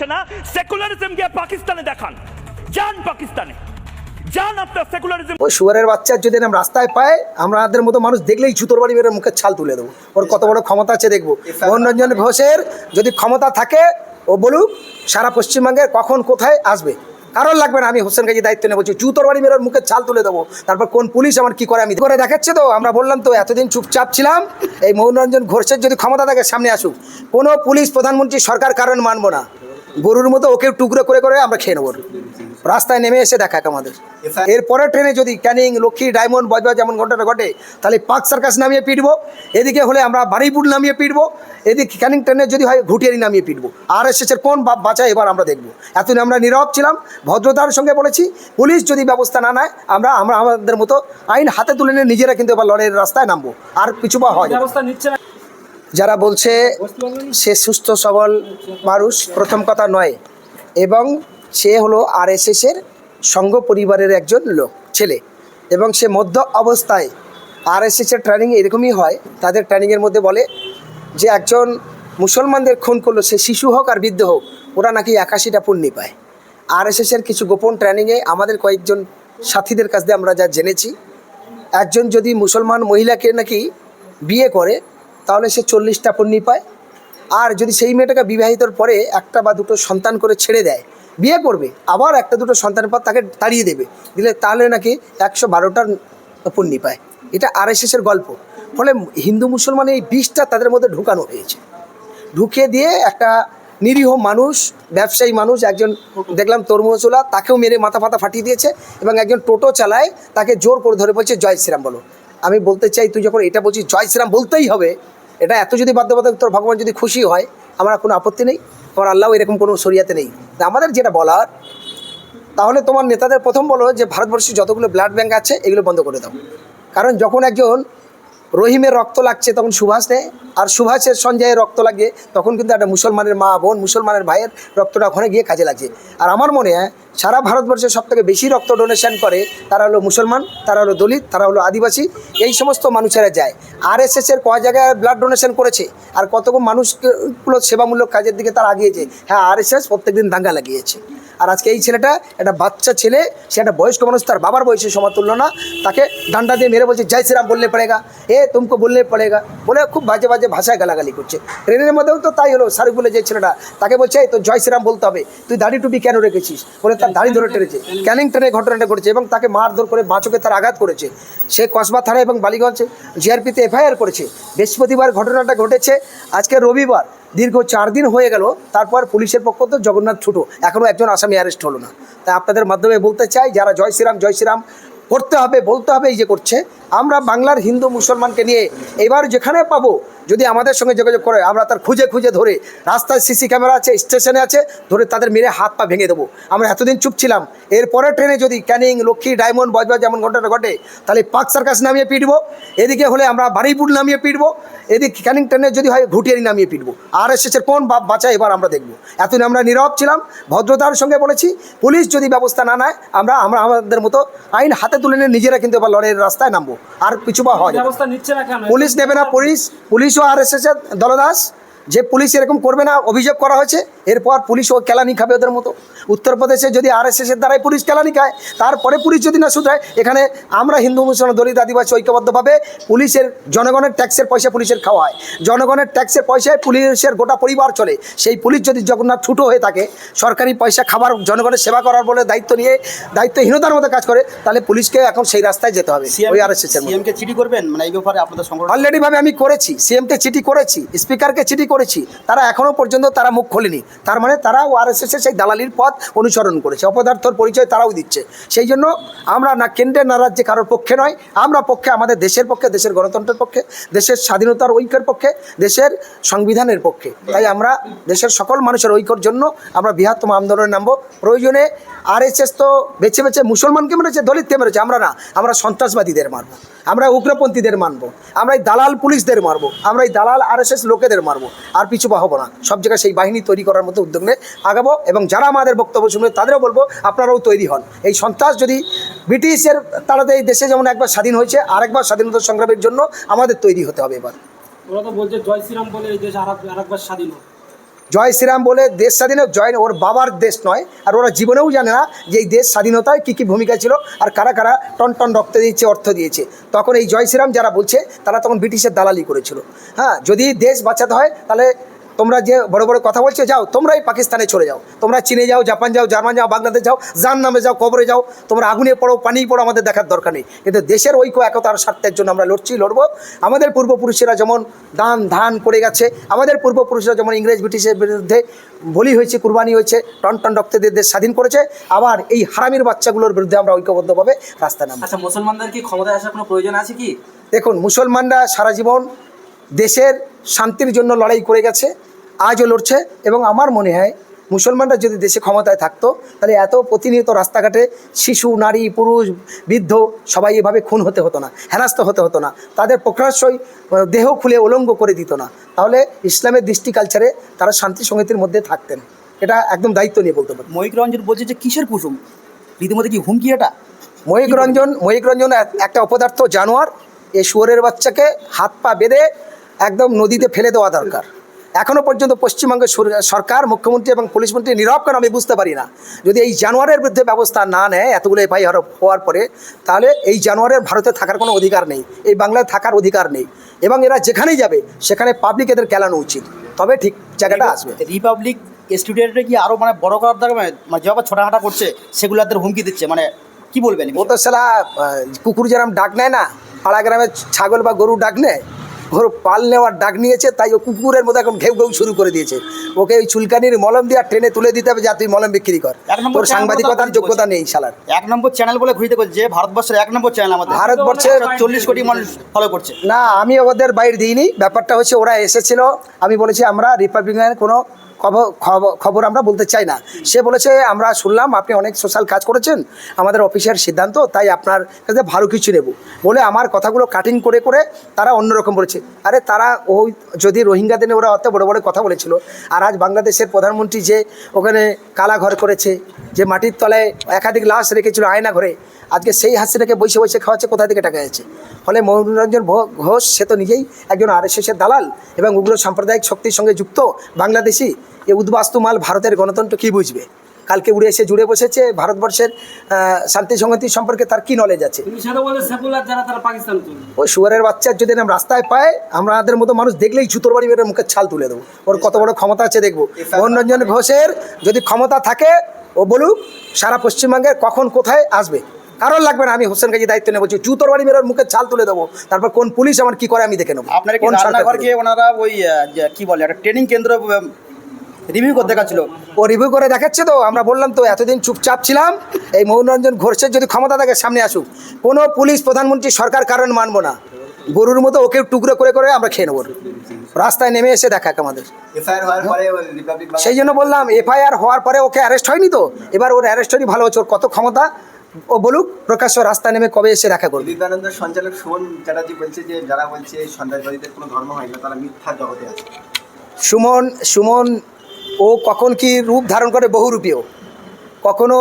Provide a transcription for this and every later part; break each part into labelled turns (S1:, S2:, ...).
S1: হচ্ছে না সেকুলারিজম গিয়ে পাকিস্তানে দেখান। যান পাকিস্তানে। যান আপনার সেকুলারিজম
S2: ওই শুয়ারের বাচ্চা যদি আমরা রাস্তায় পাই আমাদের মতো মানুষ দেখলেই জুতোর বাড়ি মেরে মুখের ছাল তুলে দেবো। ওর কত বড় ক্ষমতা আছে দেখব। মনোরঞ্জন ঘোষের যদি ক্ষমতা থাকে, ও বলুক, সারা পশ্চিমবঙ্গের কখন কোথায় আসবে? কারণ লাগবে না, আমি হোসেন গাজী দায়িত্ব নেব জুতোর বাড়ি মেরে ওর মুখের ছাল তুলে দেবো। তারপর কোন পুলিশ আমার কি করে, আমি করে দেখাচ্ছে তো? আমরা বললাম তো, এতদিন চুপচাপ ছিলাম, এই মনোরঞ্জন ঘোষের যদি ক্ষমতা থাকে, সামনে আসুক। কোনো পুলিশ, প্রধানমন্ত্রী, সরকার কারণ মানবো না। গরুর মতো ওকে টুকরো করে করে আমরা খেয়ে নেব। রাস্তায় নেমে এসে দেখাক আমাদের এরপরে ট্রেনে যদি ক্যানিং লক্ষ্মী ডায়মন্ড বজবা যেমন ঘটনা ঘটে তাহলে পার্ক সার্কাস নামিয়ে পিটবো। এদিকে হলে আমরা বারুইপুর নামিয়ে পিটবো। এদিকে ক্যানিং ট্রেনে যদি হয় ঘুটিয়ারি নামিয়ে পিটবো। আর এস এসের কোন বাপ বাঁচা এবার আমরা দেখব। এতদিন আমরা নীরব ছিলাম ভদ্রতার সঙ্গে বলেছি পুলিশ যদি ব্যবস্থা না নেয় আমরা আমরা আমাদের মতো আইন হাতে তুলে নিয়ে নিজেরা কিন্তু এবার লড়াইয়ের রাস্তায় নামবো। আর কিছু বা হয়।
S3: ব্যবস্থা নিচ্ছে না।
S2: যারা বলছে সে সুস্থ, সবল মানুষ, প্রথম কথা নয়। এবং সে হলো আরএসএসের সংঘ পরিবারের একজন লোক, ছেলে। এবং সে মধ্য অবস্থায় আরএসএসের ট্রেনিং এরকমই হয়, তাদের ট্রেনিংয়ের মধ্যে বলে যে একজন মুসলমানদের খুন করল, সে শিশু হোক আর বৃদ্ধ হোক, ওরা নাকি একাশিটা পুণ্যি পায়। আরএসএসের কিছু গোপন ট্রেনিংয়ে আমাদের কয়েকজন সাথীদের কাছ দিয়ে আমরা যা জেনেছি, একজন যদি মুসলমান মহিলাকে নাকি বিয়ে করে তাহলে সে চল্লিশটা পুণ্যি পায়। আর যদি সেই মেয়েটাকে বিবাহিতর পরে একটা বা দুটো সন্তান করে ছেড়ে দেয়, বিয়ে করবে, আবার একটা দুটো সন্তানের পর তাকে তাড়িয়ে দেবে, দিলে তাহলে নাকি একশো বারোটার পুণ্যি পায়। এটা আর আরএসএসের গল্প। ফলে হিন্দু মুসলমান এই বিষটা তাদের মধ্যে ঢুকানো হয়েছে। ঢুকিয়ে দিয়ে একটা নিরীহ মানুষ, ব্যবসায়ী মানুষ, একজন দেখলাম তরমুজওয়ালা তাকেও মেরে মাথা ফাতা ফাটিয়ে দিয়েছে এবং একজন টোটো চালায়, তাকে জোর করে ধরে বলছে, জয় শ্রীরাম বলো। আমি বলতে চাই, তুই যখন এটা বলছিস, জয় শ্রীরাম বলতেই হবে। এটা এত যদি বাধ্যবাধক তোর ভগবান যদি খুশি হয়, আমার কোনো আপত্তি নেই। তোমার আল্লাহ এরকম কোনো শরিয়াতে নেই। আমাদের যেটা বলার, তাহলে তোমার নেতাদের প্রথম বলো যে, ভারতবর্ষে যতগুলো ব্লাড ব্যাঙ্ক আছে, এগুলো বন্ধ করে দাও। কারণ যখন একজন রহিমের রক্ত লাগছে, তখন সুভাষ নেয় আর সুভাষের সঞ্জয়ের রক্ত লাগে, তখন কিন্তু একটা মুসলমানের মা বোন, মুসলমানের ভাইয়ের রক্তটা ওখানে গিয়ে কাজে লাগছে। আর আমার মনে হয় সারা ভারতবর্ষে সব থেকে বেশি রক্ত ডোনেশন করে, তারা হলো মুসলমান, তারা হলো দলিত, তারা হলো আদিবাসী, এই সমস্ত মানুষেরা যায়। আর এস এসের কয় জায়গায় ব্লাড ডোনেশন করেছে? আর কতগুলো মানুষগুলো সেবামূলক কাজের দিকে তারা আগিয়েছে? হ্যাঁ আর এস এস প্রত্যেকদিন দাঙ্গা লাগিয়েছে। আর আজকে এই ছেলেটা একটা বাচ্চা ছেলে, সে একটা বয়স্ক মানুষ, তার বাবার বয়সের সমতুল্য না, তাকে ডান্ডা দিয়ে মেরে বলছে, জয় শ্রীরাম, বললে পড়েগা। এ, তুমকো বললে পড়েগা। বলে খুব বাজে বাজে ভাষায় গালাগালি করছে। ট্রেনের মধ্যেও তো তাই হলো সারিফুলে যে ছেলেটা, তাকে বলছে, এই তো জয় শ্রীরাম বলতে হবে। তুই দাড়ি টুপি কেন রেখেছিস? বলে তার দাড়ি ধরে টেনেছে, ক্যানিং ট্রেনে ঘটনাটা ঘটেছে এবং তাকে মারধর করে বাঁচকে তার আঘাত করেছে। সে কসবা থানা এবং বালিগঞ্জ জিআরপিতে এফআইআর করেছে। বৃহস্পতিবার ঘটনাটা ঘটেছে। আজকে রবিবার, দীর্ঘ চার দিন হয়ে গেল। তারপর পুলিশের পক্ষ তো জগন্নাথ ছুটো। এখনও একজন আসামি অ্যারেস্ট হলো না। তাই আপনাদের মাধ্যমে বলতে চাই, যারা জয় শ্রীরাম জয় শ্রীরাম করতে হবে, বলতে হবে এই যে করছে। আমরা বাংলার হিন্দু মুসলমানকে নিয়ে এবার যেখানে পাবো, যদি আমাদের সঙ্গে যোগাযোগ করে, আমরা তার খুঁজে খুঁজে ধরে, রাস্তায় সিসি ক্যামেরা আছে, স্টেশনে আছে, ধরে তাদের মেরে হাত পা ভেঙে দেবো। আমরা এতদিন চুপ ছিলাম। এরপরে ট্রেনে যদি ক্যানিং, লক্ষ্মী, ডায়মন্ড, বজবাজ যেমন ঘটনা ঘটে, তাহলে পার্ক সার্কাস নামিয়ে পিটবো। এদিকে হলে আমরা বারুইপুর নামিয়ে পিটবো। এদিকে ক্যানিং ট্রেনে যদি হয়, ঘুটিয়ারি নামিয়ে পিটবো। আর এস এসের কোন বাপ বাঁচা এবার আমরা দেখব। এতদিন আমরা নীরব ছিলাম, ভদ্রতার সঙ্গে বলেছি, পুলিশ যদি ব্যবস্থা না নেয়, আমরা আমরা আমাদের মতো আইন হাতে তুলে নিয়ে নিজেরা কিন্তু এবার লড়াইয়ের রাস্তায় নামবো। আর কিছু বা হয় পুলিশ নেবে না পুলিশ পুলিশ ও আর এস এসের দলদাস। যে পুলিশ এরকম করবে না অভিযোগ করা হয়েছে এরপর পুলিশ ও কেলানি খাবে ওদের মতো। উত্তরপ্রদেশে যদি আর এস এসের দ্বারাই পুলিশ কেলানি খায় তারপরে পুলিশ যদি না শুধরায় এখানে আমরা হিন্দু মুসলমান দলিত আদিবাসী ঐক্যবদ্ধভাবে পুলিশের জনগণের ট্যাক্সের পয়সা পুলিশের খাওয়া হয়। জনগণের ট্যাক্সের পয়সায় পুলিশের গোটা পরিবার চলে। সেই পুলিশ যদি জগন্নাথ ছুটো হয়ে থাকে সরকারি পয়সা খাবার জনগণের সেবা করার বলে দায়িত্ব নিয়ে দায়িত্বহীনতার মতো কাজ করে তাহলে পুলিশকে এখন সেই রাস্তায় যেতে হবে ওই আর এস
S4: সিএমকে চিঠি করবেন? মানে এই ব্যাপারে আপনাদের সংগঠন
S2: আমি করেছি সিএমকে চিঠি করেছি স্পিকারকে চিঠি করেছি, তারা এখনও পর্যন্ত তারা মুখ খোলেনি। তার মানে তারা আরএসএস এর সেই দালালির পথ অনুসরণ করেছে, অপদার্থর পরিচয় তারাও দিচ্ছে। সেই জন্য আমরা না কেন্দ্রে, না রাজ্যে কারোর পক্ষে নয়, আমরা পক্ষে, আমাদের দেশের পক্ষে, দেশের গণতন্ত্রের পক্ষে, দেশের স্বাধীনতার ঐক্যের পক্ষে, দেশের সংবিধানের পক্ষে। তাই আমরা দেশের সকল মানুষের ঐক্যর জন্য আমরা বৃহত্তম আন্দোলনে নামবো। প্রয়োজনে আরএসএস তো বেছে বেছে মুসলমানকে মেরেছে, দলিতকে মেরেছে, আমরা না, আমরা সন্ত্রাসবাদীদের মারবো। আমরা উগ্রপন্থীদের মানবো। আমরা এই দালাল পুলিশদের মারবো। আমরা এই দালাল আরএসএস লোকেদের মারবো। আর পিছু পা হব না। সব জায়গায় সেই বাহিনী তৈরি করার মতো উদ্যোগ নিয়ে আগাবো এবং যারা আমাদের বক্তব্য শুনবে তাদেরও বলব, আপনারাও তৈরি হন। এই সন্ত্রাস যদি ব্রিটিশের তাড়াতে এই দেশে যেমন একবার স্বাধীন হয়েছে, আরেকবার স্বাধীনতা সংগ্রামের জন্য আমাদের তৈরি হতে হবে এবার।
S3: ওরা তো বলছে, জয় শ্রীরাম বলে এই দেশ আর আরেকবার স্বাধীন হোক।
S2: জয় শ্রীরাম বলে দেশ স্বাধীন হোক, জয় ওর বাবার দেশ নয়। আর ওরা জীবনেও জানে না যে এই দেশ স্বাধীনতায় কী কী ভূমিকা ছিল আর কারা কারা টন টন রক্ত দিয়েছে অর্থ দিয়েছে। তখন এই জয় শ্রীরাম যারা বলছে তারা তখন ব্রিটিশের দালালি করেছিল। হ্যাঁ যদি দেশ বাঁচাতে হয় তাহলে তোমরা যে বড় বড় কথা বলছো যাও তোমরাই পাকিস্তানে চলে যাও। তোমরা চীনে যাও জাপান যাও জার্মান যাও বাংলাদেশ যাও জান নামে যাও কবরে যাও তোমরা আগুনে পড়ো পানি পড়ো আমাদের দেখার দরকার নেই। কিন্তু দেশের ঐক্য একতার স্বার্থের জন্য আমরা লড়ছি লড়বো। আমাদের পূর্বপুরুষেরা যেমন দান ধান করে গেছে আমাদের পূর্বপুরুষরা যেমন ইংরেজ ব্রিটিশের বিরুদ্ধে বলি হয়েছে কুরবানি হয়েছে টন টন রক্তে দিয়ে দেশ স্বাধীন করেছে আবার এই হারামির বাচ্চাগুলোর বিরুদ্ধে আমরা ঐক্যবদ্ধভাবে রাস্তা নামবো।
S3: আচ্ছা মুসলমানদের কি ক্ষমতায় আসার কোনো প্রয়োজন আছে কি?
S2: দেখুন মুসলমানরা সারা জীবন দেশের শান্তির জন্য লড়াই করে গেছে আজও লড়ছে এবং আমার মনে হয় মুসলমানরা যদি দেশে ক্ষমতায় থাকতো তাহলে এত প্রতিনিয়ত রাস্তাঘাটে শিশু নারী পুরুষ বৃদ্ধ সবাই এভাবে খুন হতে হতো না হেনাস্ত হতে হতো না। তাদের প্রকাশ্যই দেহ খুলে উলঙ্গ করে দিত না। তাহলে ইসলামের দৃষ্টি কালচারে তারা শান্তি সঙ্গীতির মধ্যে থাকতেন। এটা একদম দায়িত্ব নিয়ে বলতে পারি।
S4: ময়ূক রঞ্জন বলছে যে কিসের কুসুম? রীতিমতো কি হুমকি এটা?
S2: মহিক রঞ্জন মহিক রঞ্জন এক- একটা অপদার্থ জানোয়ার এই শুয়োরের বাচ্চাকে হাত পা বেঁধে একদম নদীতে ফেলে দেওয়া দরকার। এখনও পর্যন্ত পশ্চিমবঙ্গের সরকার মুখ্যমন্ত্রী এবং পুলিশ মন্ত্রী নীরব কেন আমি বুঝতে পারি না। যদি এই জানোয়ারের বিরুদ্ধে ব্যবস্থা না নেয় এতগুলো এফআই হওয়ার পরে তাহলে এই জানোয়ারের ভারতে থাকার কোনো অধিকার নেই এই বাংলায় থাকার অধিকার নেই এবং এরা যেখানেই যাবে সেখানে পাবলিক এদের কেলানো উচিত। তবে ঠিক জায়গাটা আসবে।
S4: রিপাবলিক স্টুডেন্টরা কি আরও মানে বড় করার দরকার? মানে মানে যেভাবে ছোটাহাটা করছে সেগুলোদের হুমকি দিচ্ছে। মানে কি বলবেন
S2: ও তো আহ, কুকুর যেরকম ডাক নেয় না পাড়া গ্রামে ছাগল বা গরু ডাক নেয় ওর পাল নেওয়ার ডাক নিয়েছে তাই ও কুকুরের মতো এখন ঘেউ ঘেউ শুরু করে দিয়েছে। ওকে ওই চুলকানির মলম দিয়ে ট্রেনে তুলে দিতে হবে যা তুই মলম বিক্রি কর। তোর সাংবাদিকতার যোগ্যতা নেই সালার
S4: এক নম্বর চ্যানেল বলে ঘুরিতে করছে ভারতবর্ষের এক নম্বর চ্যানেল আমাদের।
S2: ভারতবর্ষে
S4: চল্লিশ কোটি মানুষ ফলো করছে।
S2: না আমি ওদের বাইরে দিইনি। ব্যাপারটা হচ্ছে ওরা এসেছিল। আমি বলেছি আমরা রিপাবলিকানের কোনো খবর আমরা বলতে চাই না। সে বলেছে, আমরা শুনলাম আপনি অনেক সোশ্যাল কাজ করেছেন। আমাদের অফিসের সিদ্ধান্ত, তাই আপনার কাছে ভালো কিছু নেব। বলে আমার কথাগুলো কাটিং করে করে তারা অন্যরকম বলেছে। আরে তারা ওই যদি রোহিঙ্গাদের নিয়ে ওরা অত বড় বড় কথা বলেছিল, আর আজ বাংলাদেশের প্রধানমন্ত্রী যে ওখানে কালা ঘর করেছে, যে মাটির তলায় একাধিক লাশ রেখেছিল আয়না ঘরে আজকে সেই হাসিটাকে বসে বসে খাওয়াচ্ছে কোথা থেকে টাকা যাচ্ছে ফলে মনোরঞ্জন ঘোষ সে তো নিজেই একজন আর আরএসএসের দালাল এবং উগ্র সাম্প্রদায়িক শক্তির সঙ্গে যুক্ত বাংলাদেশি। এই উদ্বাস্তু মাল ভারতের গণতন্ত্র কী বুঝবে? কালকে উড়ে এসে জুড়ে বসেছে ভারতবর্ষের শান্তি সংহতি সম্পর্কে তার কী নলেজ আছে? ওই শুয়ারের বাচ্চার যদি আমরা রাস্তায় পাই আমাদের মতো মানুষ দেখলেই জুতোর বাড়ি মেরে মুখের ছাল তুলে দেবো। ওর কত বড় ক্ষমতা আছে দেখব। মনোরঞ্জন ঘোষের যদি ক্ষমতা থাকে ও বলুক সারা পশ্চিমবঙ্গের কখন কোথায় আসবে? কারণ লাগবে না আমি হোসেন কাজী দায়িত্ব নেব জুতোর বাড়ি মেরে ওর মুখের ছাল তুলে দেবো তারপর কোন পুলিশ আমার কি করে আমি দেখে নেব।
S4: আপনার
S2: কোন
S4: রান্নাঘরকে ওনারা ওই কি বলে একটা ট্রেনিং কেন্দ্র রিভিউ করতে দেখাচ্ছিল
S2: ও রিভিউ করে দেখাচ্ছে তো আমরা বললাম তো এতদিন চুপচাপ ছিলাম এই মনোরঞ্জন ঘোষের যদি ক্ষমতা থাকে সামনে আসুক। কোনো পুলিশ প্রধানমন্ত্রী সরকার কারণ মানবো না। গরুর মতো ওকে টুকরো করে করে আমরা খেয়ে নেব। রাস্তায় নেমে এসে দেখাক আমাদের। সেই জন্য বললাম এফআইআর হওয়ার পরে ওকে অ্যারেস্ট হয়নি তো? এবার ওর অ্যারেস্ট হয়নি ভালো হচ্ছে ওর কত ক্ষমতা? ও বলুক প্রকাশ্য রাস্তা নেমে কবে এসে দেখা করবে?
S5: বিবেকানন্দ সঞ্চালক সুমন চ্যাটার্জি বলছে যে যারা বলছে সন্ত্রাসবাদীদের কোনো ধর্ম হয় না তারা মিথ্যা জগতে আছে।
S2: সুমন সুমন ও কখন কি রূপ ধারণ করে বহুরূপীয়? কখনো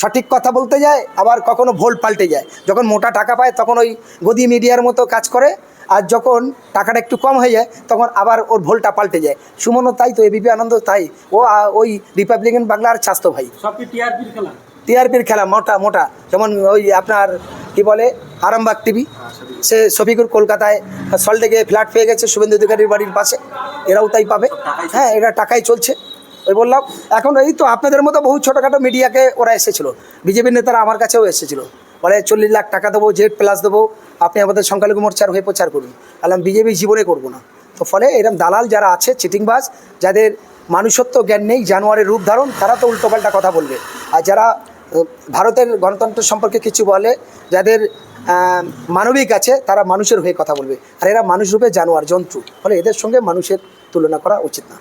S2: সঠিক কথা বলতে যায় আবার কখনো ভোল পাল্টে যায়। যখন মোটা টাকা পায় তখন ওই গদি মিডিয়ার মতো কাজ করে আর যখন টাকাটা একটু কম হয়ে যায় তখন আবার ওর ভোলটা পাল্টে যায়। সুমনও তাই তো এবিপি আনন্দ তাই। ও ওই রিপাবলিকান বাংলার স্বাস্থ্য ভাই।
S6: সব কি টিআরপির খেলা?
S2: টিআরপির খেলা মোটা মোটা। যেমন ওই আপনার কি বলে আরামবাগ টিভি। সে শফিকুর কলকাতায় সল্টে গিয়ে ফ্ল্যাট পেয়ে গেছে শুভেন্দু অধিকারীর বাড়ির পাশে। এরাও তাই পাবে। হ্যাঁ এরা টাকাই চলছে। ওই বললাম, এখন এই তো আপনাদের মতো বহু ছোটোখাটো মিডিয়াকে ওরা এসেছিল। বিজেপির নেতারা আমার কাছেও এসেছিল। বলে চল্লিশ লাখ টাকা দেবো, জেড প্লাস দেবো, আপনি আমাদের সংখ্যালঘু মোর্চার হয়ে প্রচার করুন। বললাম, বিজেপি জীবনে করব না। তো ফলে এরকম দালাল যারা আছে, চিটিংবাজ, যাদের মানুষত্ব জ্ঞান নেই, জানোয়ারের রূপ ধারণ, তারা তো উল্টোপাল্টা কথা বলবে। আর যারা ভারতের গণতন্ত্র সম্পর্কে কিছু বলে, যাদের মানবিক আছে, তারা মানুষের হয়ে কথা বলবে। আর এরা মানুষ রূপে জানোয়ার, জন্তু। ফলে এদের সঙ্গে মানুষের তুলনা করা উচিত না।